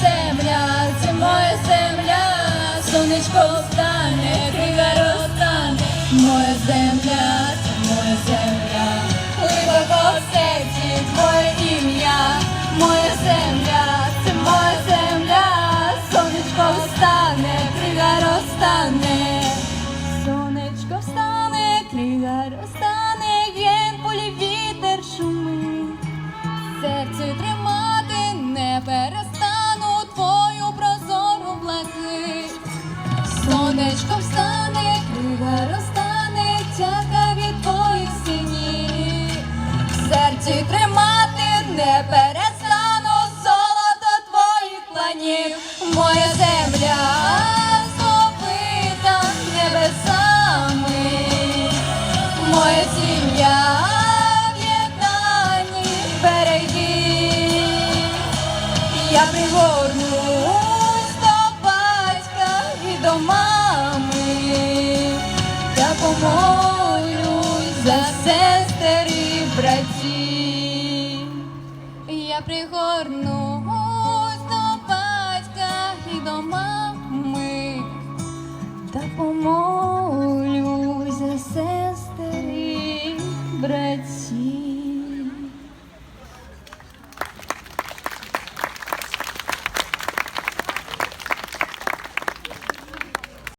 земля, це моя земля, сонечко встане, крива розтане, моя земля, це моя земля, глибоко в серці твоє ім'я, моя земля, це моя земля, сонечко встане, крива розтане. Сонечко встане, крига розтане, тяга від твоїх синів. Серці тримати не перестану золото твоїх планів. Моя земля зловита небесами. Моя сім'я в. Я пригорнусь мами, та помолюсь за сестер і братів. Я пригорнусь до батька і до мами, та помолюсь за сестер і братів.